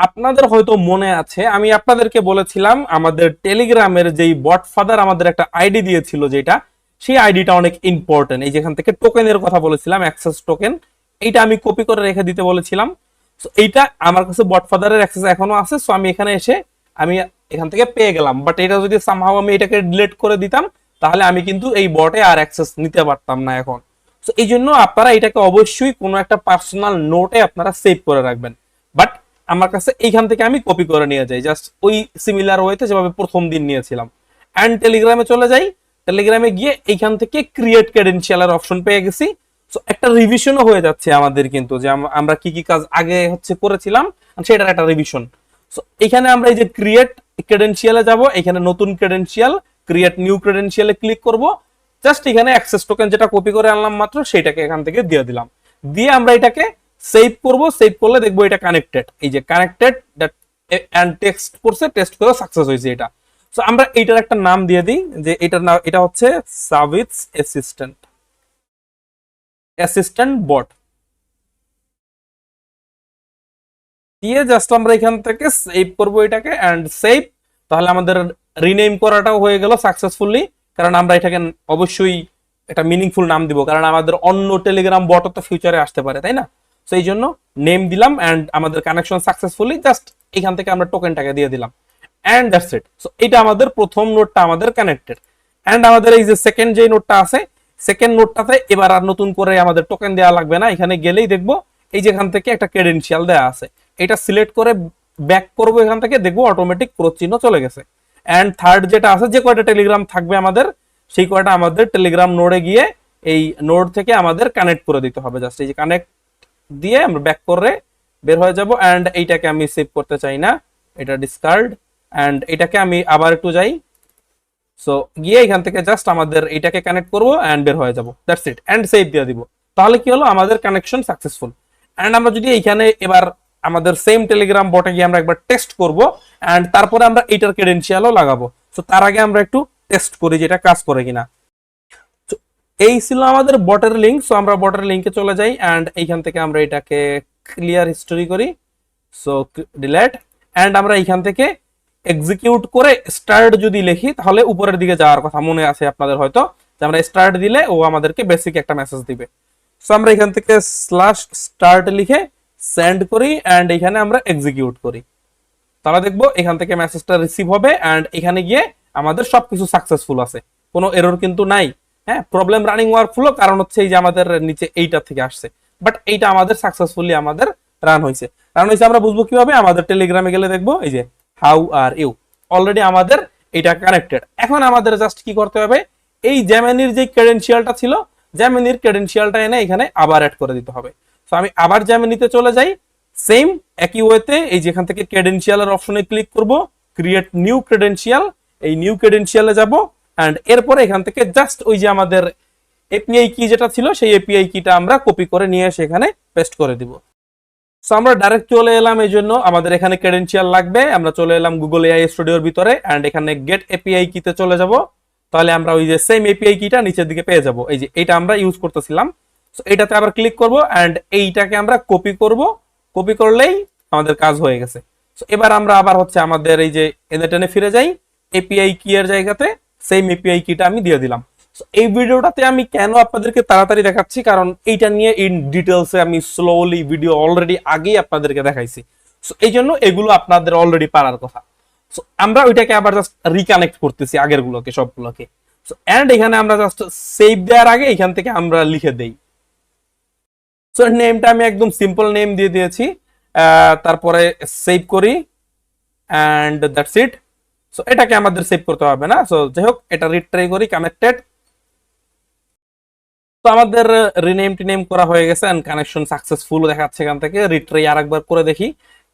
আপনাদের হয়তো মনে আছে, আমি আপনাদেরকে বলেছিলাম, আমাদের টেলিগ্রামের যেই বট ফাদার আমাদের একটা আইডি দিয়েছিল যেটা, সেই আইডিটা অনেক ইম্পর্টেন্ট এই যেখান থেকে টোকেনের কথা বলেছিলাম, অ্যাক্সেস টোকেন, এইটা আমি কপি করে রেখে দিতে বলেছিলাম। এইটা আমার কাছে বট ফাদারের অ্যাক্সেস এখনও আছে সো আমি এখানে এসে আমি এখান থেকে পেয়ে গেলাম। বাট এটা যদি সামহাও আমি এটাকে ডিলিট করে দিতাম, তাহলে আমি কিন্তু এই বটে আর অ্যাক্সেস নিতে পারতাম না এখন। সো এই জন্য আপনারা এটাকে অবশ্যই কোনো একটা পার্সোনাল নোটে আপনারা সেভ করে রাখবেন। আমার কাছে এইখান থেকে আমি কপি করে নিয়ে যাই। জাস্ট ওই সিমিলার ওয়েতে যেভাবে প্রথম দিন নিয়েছিলাম। অ্যান্ড টেলিগ্রামে চলে যাই। টেলিগ্রামে গিয়ে এইখান থেকে ক্রিয়েট ক্রেডেনশিয়ালের অপশন পেয়ে গেছি। সো একটা রিভিশনও হয়ে যাচ্ছে আমাদের কিন্তু যে আমরা কি কি কাজ আগে হচ্ছে করেছিলাম সেটার একটা রিভিশন সো এখানে আমরা এই যে ক্রিয়েট ক্রেডেনশিয়ালে যাব, এখানে নতুন ক্রেডেনশিয়াল ক্রিয়েট নিউ ক্রেডেনশিয়ালে ক্লিক করব। জাস্ট এখানে অ্যাক্সেস টোকেন যেটা কপি করে আনলাম মাত্র সেটাকে এখান থেকে দিয়ে দিলাম। দিয়ে আমরা এটাকে সেভ করব সেভ করলে দেখব এটা কানেক্টেড এই যে কানেক্টেড দ্যাট এন্ড টেক্সট করছে টেস্ট করে সাকসেস হয়েছে এটা। সো আমরা এইটার একটা নাম দিয়ে দিই, যে এটার নাম, এটা হচ্ছে সার্ভিস অ্যাসিস্ট্যান্ট অ্যাসিস্ট্যান্ট বট দিয়ে জাস্ট আমরা এখান থেকে সেভ করব এটাকে এন্ড সেভ তাহলে আমাদের রিনেম করাটাও হয়ে গেল সাকসেসফুলি কারণ আমরা এটাকে অবশ্যই একটা মিনিংফুল নাম দিব, কারণ আমাদের অন্য টেলিগ্রাম বট তো ফিউচারে আসতে পারে, তাই না? এই জন্য নেম দিলাম এন্ড আমাদের কানেকশন সাকসেসফুলি জাস্ট এখান থেকে আমরা টোকেনটাকে দিয়ে দিলাম। এন্ড দ্যাটস ইট সো এটা আমাদের প্রথম নোটটা আমাদের কানেক্টেড এন্ড আমাদের এই যে সেকেন্ড যে নোটটা আছে সেকেন্ড নোটটাতে এবার আর নতুন করে আমাদের টোকেন দেওয়া লাগবে না। এখানে গেলেই দেখব এই যেখান থেকে একটা ক্রেডেনশিয়াল দেওয়া আছে। এটা সিলেক্ট করে ব্যাক করব এখান থেকে, দেখব অটোমেটিক চিহ্ন চলে গেছে। এন্ড থার্ড যেটা আছে, যে কয়টা টেলিগ্রাম থাকবে আমাদের, সেই কয়টা আমাদের টেলিগ্রাম নোডে গিয়ে এই নোড থেকে আমাদের কানেক্ট করে দিতে হবে। জাস্ট এই যে কানেক্ট দিয়ে আমরা ব্যাক করে বের হয়ে যাব এন্ড এইটাকে আমি সেভ করতে চাই না। এটা ডিসকার্ড এন্ড এটাকে আমি আবার একটু যাই। সো গিয়ে এখান থেকে জাস্ট আমাদের এটাকে কানেক্ট করব এন্ড বের হয়ে যাব। দ্যাটস ইট এন্ড সেভ দিয়ে দিব। তাহলে কি হলো? আমাদের কানেকশন সাকসেসফুল এন্ড আমরা যদি এইখানে এবার আমাদের সেম টেলিগ্রাম বটে গিয়ে আমরা একবার টেস্ট করব এন্ড তারপরে আমরা এটার ক্রেডেনশিয়ালও লাগাবো। সো তার আগে আমরা একটু টেস্ট করি যে এটা কাজ করে কিনা। এই ছিল আমাদের বটের লিঙ্ক সো আমরা বটের লিঙ্কে চলে যাই অ্যান্ড এইখান থেকে আমরা এটাকে ক্লিয়ার হিস্টোরি করি সো ডিলেট অ্যান্ড আমরা এইখান থেকে এক্সিকিউট করে স্টার্ট যদি লিখি, তাহলে উপরের দিকে যাওয়ার কথা মনে আছে আপনাদের হয়তো, যে আমরা স্টার্ট দিলে ও আমাদেরকে বেসিক একটা মেসেজ দিবে। সো আমরা এখান থেকে স্ল্যাশ স্টার্ট লিখে সেন্ড করি এন্ড এখানে আমরা এক্সিকিউট করি। তাহলে দেখব এখান থেকে মেসেজটা রিসিভ হবে অ্যান্ড এখানে গিয়ে আমাদের সবকিছু সাকসেসফুল আছে। কোনো এরর কিন্তু নাই। হ্যাঁ প্রবলেম রানিং ওয়ার্ক ফ্লো কারণ হচ্ছে এই যে আমাদের নিচে এইটা থেকে আসছে। বাট এইটা আমাদের সাকসেসফুলি আমাদের রান হয়েছে। রান হয়েছে আমরা বুঝব কীভাবে? আমাদের টেলিগ্রামে গেলে দেখব, এই যে হাউ আর ইউ অলরেডি আমাদের এটা কানেক্টেড এখন আমাদের জাস্ট কি করতে হবে? এই জ্যামিনির যে ক্রেডেনশিয়ালটা ছিল জ্যামিনির ক্রেডেনশিয়ালটা এনে এখানে আবার অ্যাড করে দিতে হবে। তো আমি আবার জ্যামিনিতে চলে যাই। সেম একই ওয়েতে এই যেখান থেকে ক্রেডেনশিয়ালের অপশনে ক্লিক করব। ক্রিয়েট নিউ ক্রেডেনশিয়াল এই নিউ ক্রেডেনশিয়ালে যাব। এন্ড এরপরে এখান থেকে জাস্ট ওই যে আমাদের এপিআই কি যেটা ছিল, সেই এপিআই কিটা আমরা কপি করে নিয়ে এসে এখানে পেস্ট করে দিব। সো আমরা ডাইরেক্ট চলে এলাম এই জন্য আমাদের এখানে ক্রেডেনশিয়াল লাগবে। আমরা চলে এলাম গুগল এআই স্টুডিওর ভিতরে এন্ড এখানে গেট এপিআই কিতে চলে যাব। তাহলে আমরা ওই যে সেম এপিআই কিটা নিচের দিকে পেয়ে যাব। এই যে এটা আমরা ইউজ করতেছিলাম। সো এটাতে আবার ক্লিক করব এন্ড এইটাকে আমরা কপি করব। কপি করলেই আমাদের কাজ হয়ে গেছে। সো এবার আমরা আবার হচ্ছে আমাদের এই যে এনে টেনে ফিরে যাই এপিআই কি এর জায়গাতে। সেম এপিআই কিটা আমি দিয়ে দিলাম। এই ভিডিওটাতে আমি কেন আপনাদেরকে তাড়াতাড়ি দেখাচ্ছি? কারণ এইটা নিয়ে ইন ডিটেলসে আমি স্লোলি ভিডিও অলরেডি আগেই আপনাদেরকে দেখাইছি। সো এই জন্য এগুলো আপনাদের অলরেডি পারার কথা। সো আমরা ওইটাকে আবার জাস্ট রিকানেক্ট করতেছি আগের গুলোকে সবগুলোকে। সো এন্ড এখানে আমরা জাস্ট সেভ দেওয়ার আগে এখান থেকে আমরা লিখে দেই। সো নেমটা আমি একদম সিম্পল নেম দিয়ে দিয়েছি। তারপরে সেভ করি। অ্যান্ড দ্যাটস ইট সো এটাকে আমাদের সেভ করতে হবে না। সো যাই হোক এটা রিট্রাই করি কানেক্টেড তো আমাদের রিনেম টিনেম করা হয়ে গেছে এন্ড কানেকশন সাকসেসফুল দেখাচ্ছে এখান থেকে। রিট্রাই আরেকবার করে দেখি।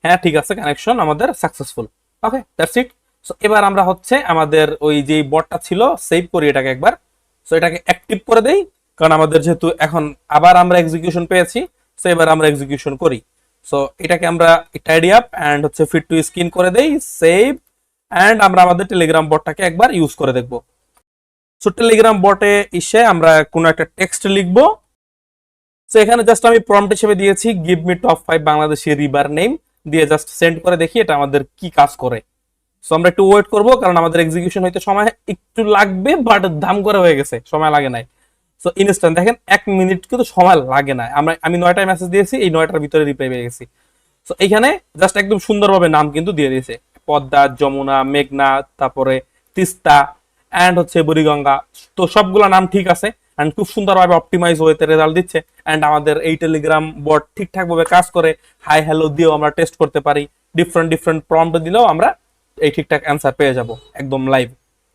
হ্যাঁ ঠিক আছে কানেকশন আমাদের successful okay that's it so এবার আমরা হচ্ছে আমাদের ওই যে বটটা ছিল সেভ করি এটাকে একবার। সো এটাকে অ্যাক্টিভ করে দেই, কারণ আমাদের যেহেতু এখন আবার আমরা এক্সিকিউশন পেয়েছি সো এবার আমরা এক্সিকিউশন করি। সো এটাকে আমরা টাইডি আপ এন্ড হচ্ছে ফিট টু স্ক্রিন করে দেই সেভ এন্ড আমরা আমাদের টেলিগ্রাম বটটাকে একবার ইউজ করে দেখব। সো টেলিগ্রাম বটে এসে আমরা কোনো একটা টেক্সট লিখব। সো এখানে জাস্ট আমি প্রম্পট হিসেবে দিয়েছি give me top five Bangladeshi রিবার name দিয়ে জাস্ট সেন্ড করে দেখি এটা আমাদের কি কাজ করে। সো আমরা একটু ওয়েট করব কারণ আমাদের এক্সিকিউশন হইতে সময় একটু লাগবে বাট দাম করে হয়ে গেছে, সময় লাগে নাই। সো ইনস্ট্যান্ট দেখেন, এক মিনিট কিন্তু সময় লাগে না আমরা, আমি নয়টায় মেসেজ দিয়েছি, এই নয়টার ভিতরে রিপ্লাই পেয়ে গেছি। সো এইখানে জাস্ট একদম সুন্দরভাবে নাম কিন্তু দিয়ে দিয়েছে। পদ্মা, যমুনা, মেঘনা, তারপরে তিস্তা অ্যান্ড হচ্ছে বুড়িগঙ্গা। তো সবগুলো নাম ঠিক আছে অ্যান্ড খুব সুন্দরভাবে অপটিমাইজ হয়েতে রেজাল্ট দিচ্ছে অ্যান্ড আমাদের এই টেলিগ্রাম বট ঠিকঠাক ভাবে কাজ করে হাই হ্যালো দিয়েও আমরা টেস্ট করতে পারি ডিফারেন্ট ডিফারেন্ট প্রম্পট দিলেও আমরা এই ঠিকঠাক অ্যান্সার পেয়ে যাব, একদম live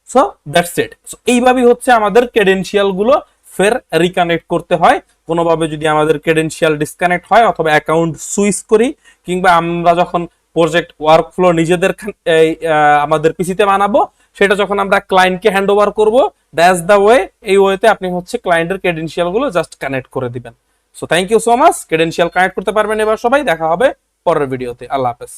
so that's it so এইভাবেই হচ্ছে আমাদের ক্রেডেনশিয়ালগুলো ফের রিকানেক্ট করতে হয়। কোনোভাবে যদি আমাদের ক্রেডেনশিয়াল ডিসকানেক্ট হয়, অথবা অ্যাকাউন্ট সুইচ করি, কিংবা আমরা যখন প্রজেক্ট ওয়ার্কফ্লো নিজেদের আমাদের পিসিতে বানাবো, সেটা যখন আমরা ক্লায়েন্টকে হ্যান্ড ওভার করব দ্যাটস দ্য ওয়ে এই ওয়েতে আপনি হচ্ছে ক্লায়েন্টের ক্রেডেন্সিয়ালগুলো জাস্ট কানেক্ট করে দিবেন। So thank you so much credential connect করতে পারবেন এবার সবাই। দেখা হবে পরের ভিডিওতে আল্লাহ হাফেজ।